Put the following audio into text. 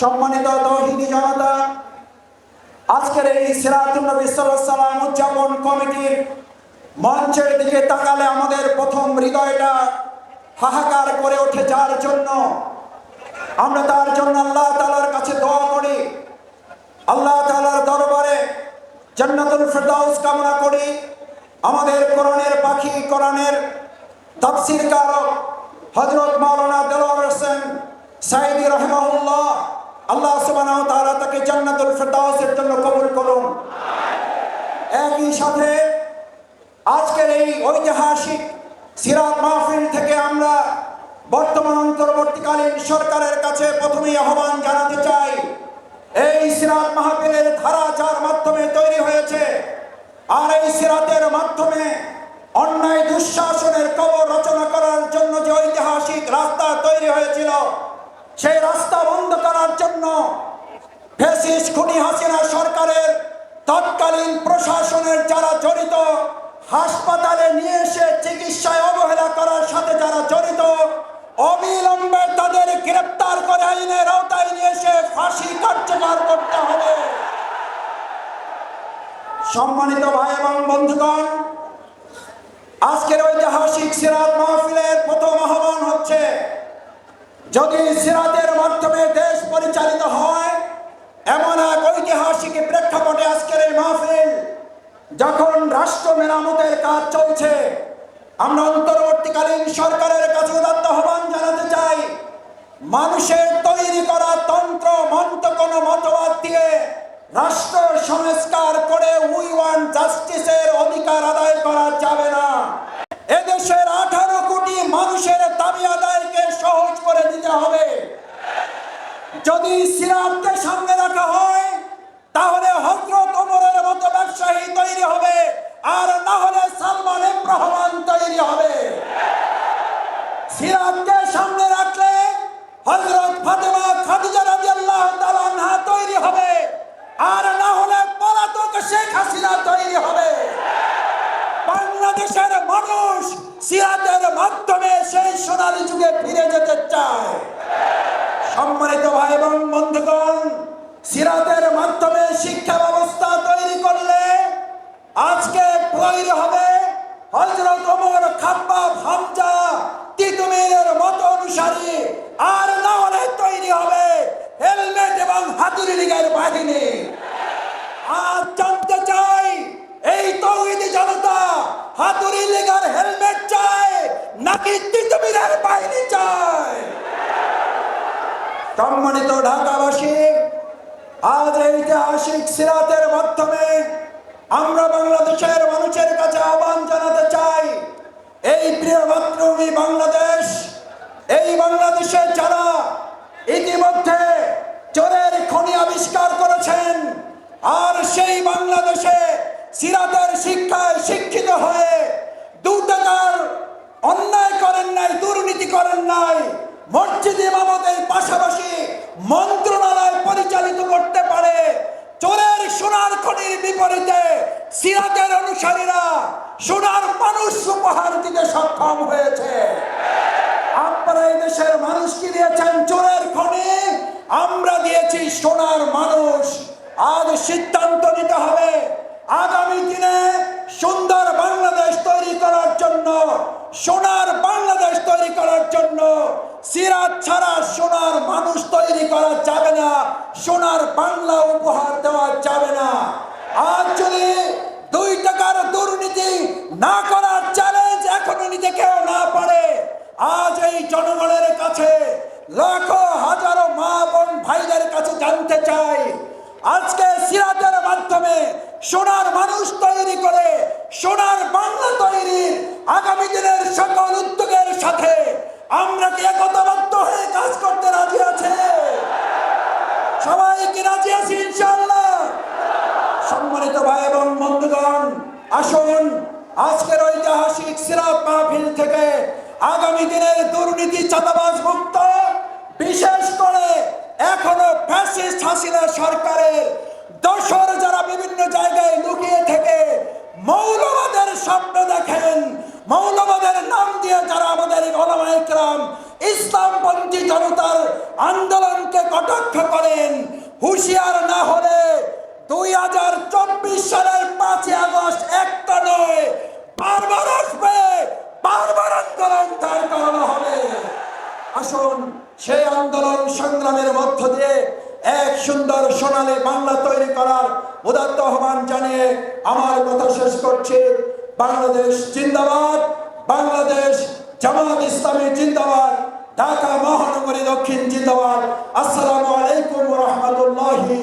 সম্মানিত তৌহিদি জনতা, আজকের এই সিরাতুল নবী সাল্লাম উদযাপন কমিটির মঞ্চের দিকে তাকালে আমাদের প্রথম হৃদয়টা হাহাকার করে ওঠে যার জন্য আমরা তার জন্য আল্লাহ তালার কাছে দোয়া করি। আল্লাহ তালার দরবারে জান্নাতুল ফেরদাউস কামনা করি। আমাদের কোরআনের পাখি, কোরআনের তাফসির কারক হজরত মাওলানা দেলোয়ার হোসেন সাইদি রহমাউল্লাহ আল্লাহ সুবহানাহু তাআলা তাকে জান্নাতুল ফেরদাউসের জন্য কবুল করুন। একই সাথে আজকের এই ঐতিহাসিক সিরাত মাহফিল থেকে আমরা বর্তমান অন্তর্বর্তীকালীন সরকারের কাছে প্রথমেই আহ্বান জানাতে চাই, এই সিরাত মাহফিলের ধারা যার মাধ্যমে তৈরি হয়েছে আর এই সিরাতের মাধ্যমে অন্যায় দুঃশাসনের কবর রচনা করার জন্য যে ঐতিহাসিক রাস্তা তৈরি হয়েছিল, সেই রাস্তা জন্য ফেসিস খুনি হাসিনা সরকারের তৎকালীন প্রশাসনের যারা জড়িত, হাসপাতালে নিয়ে এসে চিকিৎসায় অবহেলা করার সাথে যারা জড়িত, অবিলম্বে তাদের গ্রেপ্তার করে আইনের আওতায় নিয়ে এসে ফাঁসি কার্যকর করতে হবে। সম্মানিত ভাই এবং বন্ধুগণ, আজকের ঐতিহাসিক সিরাত মাহফিলের প্রথম আহ্বান হচ্ছে, যদি সিরাতের যখন রাষ্ট্র মেরামতের কাজ চলছে, আমরা অন্তর্বর্তীকালীন সরকারের কাছে আহ্বান জানাতে চাই, মানুষের তৈরি করা তন্ত্র, মন্ত্র কোনো মতবাদ দিয়ে রাষ্ট্র সংস্কার করে উই ওয়ান জাস্টিসের অধিকার আদায় করা যাবে না। এদেশের আঠারো কোটি মানুষের দাবি আদায়কে সহজ করে দিতে হবে। যদি সিরাতকে সামনে রাখা হয়, তাহলে হজরত সম্মানিত ভাই এবং বন্ধুগণ, সিরাতের মাধ্যমে শিক্ষা ব্যবস্থা তৈরি করলে আজকে তৈরি হবে হজরত ওমর খাব্বাব হামজা তিতুমিরের মত অনুসারী। আর না তৈরি হবে হেলমেট এবং হাতুড়ি লীগের বাহিনী। আজ জানতে চাই, এই তৌহিদি জনতা হাতুড়ি লীগের হেলমেট চায় নাকি তিতুমিরের বাহিনী চায়? সম্মানিত ঢাকাবাসী, আজ ঐতিহাসিক সিরাতের মাধ্যমে আমরা বাংলাদেশের মানুষের কাছে আহ্বান জানাতে চাই, এই প্রিয় মাতৃভূমি বাংলাদেশ, এই বাংলাদেশের যারা ইতিমধ্যে চোরের খনি আবিষ্কার করেছেন, আর সেই বাংলাদেশে সিরাতের শিক্ষায় শিক্ষিত হয়ে দু টাকার অন্যায় করেন নাই, দুর্নীতি করেন নাই মসজিদ ইমামতের পাশাপাশি মন্ত্রণালয় পরিচালিত করতে পারে। চোরের সোনার খনির বিপরীতে সিরাতের অনুসারীরা সোনার মানুষ উপহার দিতে সক্ষম হয়েছে। আপনারা এই দেশের মানুষকে দিয়েছেন? চোরের খনি? আমরা দিয়েছি সোনার মানুষ। আজ সিদ্ধান্ত আগামী দিনে সুন্দর বাংলাদেশ তৈরি করার জন্য, সোনার বাংলাদেশ তৈরি করার জন্য, সিরাজ ছাড়া সোনার মানুষ তৈরি করা যাবে না, সোনার বাংলা উপহার দেওয়া যাবে না। আজ যদি দুই টাকার দুর্নীতি না করার চ্যালেঞ্জ এখনও নিতে কেউ না পারে আজ এই জনগণের কাছে লাখো, হাজারো মা বোন ভাইদের কাছে জানতে চাই, আজকে সিরাতের মাধ্যমে সোনার মানুষ তৈরি করে, সোনার বাংলা তৈরির আগামী দিনের সকল উদ্যোগের সাথে। আমরা কি একতাবদ্ধ হয়ে কাজ করতে রাজি আছে? সবাই কি রাজি আছি, ইনশাআল্লাহ? সম্মানিত ভাই এবং বন্ধুগণ, আসুন আজকের ঐতিহাসিক সিরাত মাহফিল থেকে আগামী দিনের দুর্নীতি, চাঁদাবাজ মুক্ত, বিশেষ করে এখনও ফ্যাসিস্ট হাসিনা সরকারের মৌলবাদের নাম দিয়ে যারা আমাদের ওলামা ইসলামপন্থী জনতার আন্দোলনকে কটাক্ষ করেন, হুঁশিয়ার না হলে দুই হাজার চব্বিশ সালের পাঁচই আগস্ট একটা নয়, বারবার আসবে, বারবার আন্দোলন তার করানো হবে। আসুন, সেই আন্দোলন সংগ্রামের মধ্য দিয়ে এক সুন্দর সোনালী বাংলা তৈরি করার উদাত্ত আহ্বান জানিয়ে আমার কথা শেষ করছি। বাংলাদেশ জিন্দাবাদ বাংলাদেশ জামাত ইসলামী জিন্দাবাদ ঢাকা মহানগরী দক্ষিণ জিন্দাবাদ। আসসালামু আলাইকুম রহমতুল্লাহি